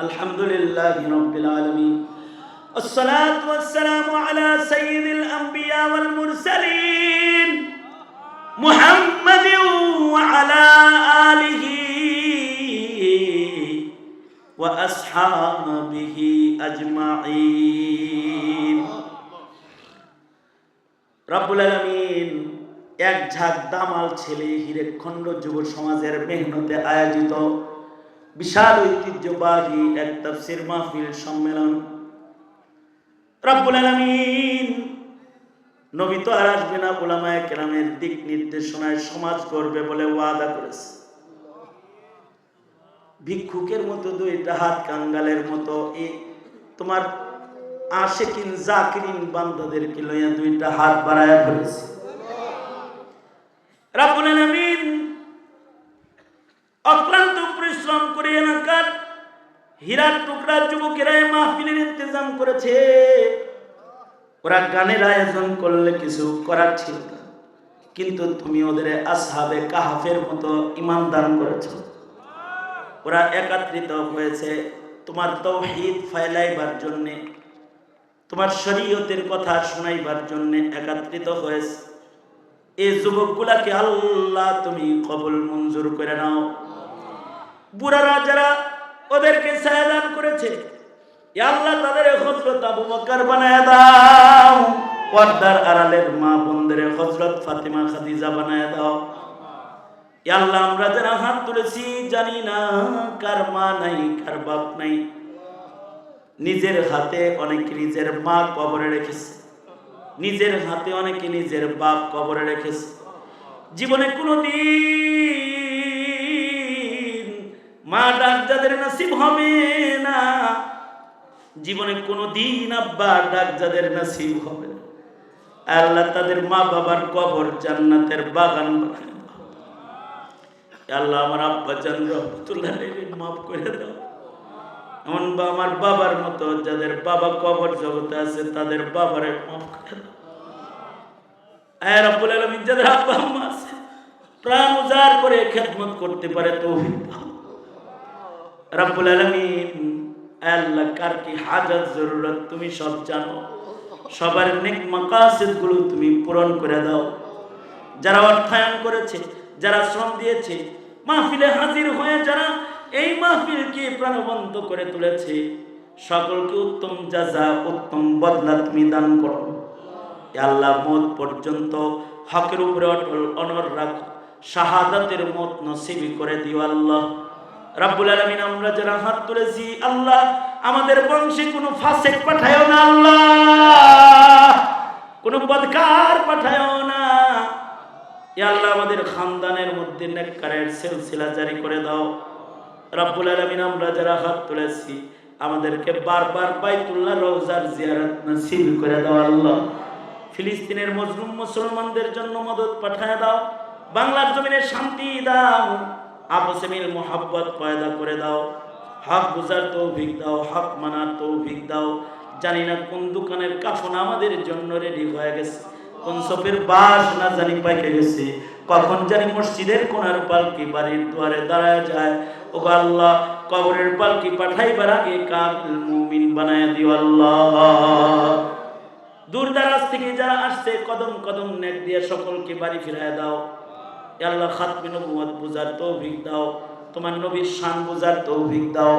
الحمد لله رب العالمين الصلاة والسلام على سيد الأنبياء والمرسلين محمد وعلى آله وأصحابه أجمعين রব্বুল আলমিন এক ঝাঁক দামাল ছেলে হিরেখণ্ড যুব সমাজের মেহনতে আয়োজিত বিশাল ঐতিহ্যবাহী এক তাফসির মাহফিল সম্মেলন। রব্বুল আলমিন নবী তো আর আসবে না ওলামায় কেরামের দিক নির্দেশনায় সমাজ করবে বলে ওয়াদা করেছে। ভিক্ষুকের মতো দুইটা হাত কাঙ্গালের মতো, এ তোমার আশেকিন, জাকিরিন বান্দাদেরকে লইয়া দুইটা হাত বাড়ায় ধরেছে। আলামিন অক্লান্ত পরিশ্রম করে এলাকার হীরার টুকরা যুবকেরা মাহফিলের ইন্তজাম করেছে। ওরা গানের আয়োজন করলে কিছু করার ছিল না। কিন্তু তুমি ওদের আসহাবে কাহাফের মতো ইমান দান করেছ। ওরা একত্রিত হয়েছে তোমার তৌহিদ ফাইলাইবার জন্যে, তোমার শরীয়তের কথা শোনাইবার জন্য একত্রিত হয়েছে। এই যুবকগুলাকে আল্লাহ তুমি কবল মঞ্জুর করে নাও। বুড়ারা যারা ওদেরকে সায়াদান করেছে আল্লাহ তাদের হজরত আবু বকর বানায় দাও, পর্দার আড়ালের মা বোনদের হজরত ফাতিমা, খাদিজা বানায় দাও। আল্লাহ আমরা যারা হাত তুলেছি, জানি না কার মা নাই, কার বাপ নাই। নিজের হাতে অনেকে নিজের মা কবরে রেখেছে। নিজের হাতে অনেকে নিজের বাপ কবরে রেখেছে। জীবনে কোনো দিন মা ডাক যাদের নসিব হবে না। জীবনে কোনো দিন আব্বা ডাক যাদের নসিব হবে আল্লাহ তাদের মা বাবার কবর জান্নাতের বাগান আল্লাহ আমার আব্বা চান রহমতুল্লাহ মাফ করে দাও। এমন বা আমার বাবার মতো যাদের বাবা কবর জগতে আছে, তাদের বাবারে মাফ করে দাও। আয় রাব্বুল যাদের আব্বা আম্মা আছে, প্রাণ উজাড় করে খেদমত করতে পারে তৌফিক দাও। রাব্বুল আলামিন আল্লাহ কার কি হাজাত জরুরত তুমি সব জানো। সবার নেক মাকাসিদগুলো তুমি পূরণ করে দাও। যারা অর্থায়ন করেছে, যারা শ্রম দিয়েছে, মাহফিলে হাজির হয়ে যারা এই মাহফিলকে প্রাণবন্ত করে তুলেছে, সকলকে উত্তম যাজা উত্তম বদলা তুমি দান করো। আল্লাহ মত পর্যন্ত হকের উপরে অটল, অনর রাখো। শাহাদাতের মত নসিবি করে দিও আল্লাহ। রাব্বুল আলামিন, আমরা যারা হাত তুলেছি, আল্লাহ, আমাদের বংশে কোনো ফাসেক পাঠায় না, আল্লাহ। কোনো বদকার পাঠায় না। ইয়া আল্লাহ, আমাদের খানদানের মধ্যে নেককারের সিলসিলা জারি করে দাও। রাব্বুল আলামিন, আমরা যারা হাত তুলেছি, আমাদেরকে বারবার বাইতুল্লাহ রওজার জিয়ারত নসিব করে দাও, আল্লাহ। ফিলিস্তিনের মজলুম মুসলমানদের জন্য মদত পাঠায় দাও। বাংলার জমিনে শান্তি দাও। আপসে মিল মোহাব্বত পয়দা করে দাও। হক বুঝার তৌফিক দাও, হক মানার তৌফিক দাও। জানি না কোন দোকানের কাফন আমাদের জন্য রেডি হয়ে গেছে। কোন সপের বাস না জানি পাইকে গেছে। কখন জানি মসজিদের কোনার পালকি বাড়ির দুয়ারে দাঁড়ায় যায়। ও আল্লাহ, কবরের পালকি পাঠাইবার আগে কাবিল মুমিন বানায় দিও আল্লাহ। দূর দারাজ থেকে যারা আসছে, কদম কদম নেক দিয়ে সকলকে বাড়ি ফিরায় দাও। আল্লাহ খাতমে নবুয়ত বুঝার তৌফিক দাও। তোমার নবীর শান বোঝার তৌফিক দাও।